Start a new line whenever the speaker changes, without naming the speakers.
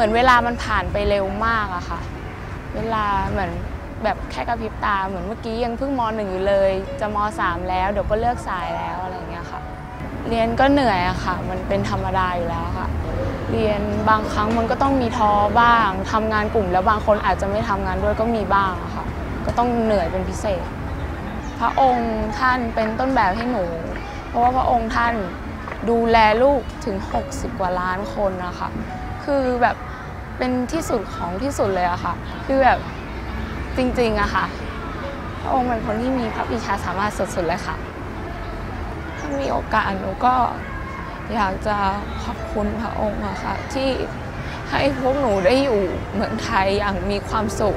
มือนเวลามันผ่านไปเร็วมากอะค่ะ เวลาเหมือนแบบแค่กระพริบตาเหมือนเมื่อกี้ยังเพิ่งมหนึ่งอยู่เลย จะมสามแล้ว เดี๋ยวก็เลิกสายแล้วอะไรเงี้ยค่ะ เรียนก็เหนื่อยอะค่ะ มันเป็นธรรมดาอยู่แล้วค่ะ เรียนบางครั้งมันก็ต้องมีท้อบ้างทำงานกลุ่มแล้วบางคนอาจจะไม่ทำงานด้วยก็มีบ้างอะค่ะ ก็ต้องเหนื่อยเป็นพิเศษ พระองค์ท่านเป็นต้นแบบให้หนู เพราะว่าพระองค์ท่านดูแลลูกถึง 60 กว่าล้านคนนะคะ คือแบบเป็นที่สุดของที่สุดเลยอะค่ะ คือแบบจริงๆอะค่ะ พระองค์เป็นคนที่มีพระปิชาสามารถสุดๆเลยค่ะ ถ้ามีโอกาสหนูก็อยากจะขอบคุณพระองค์อะค่ะที่ให้พวกหนูได้อยู่เมืองไทยอย่างมีความสุข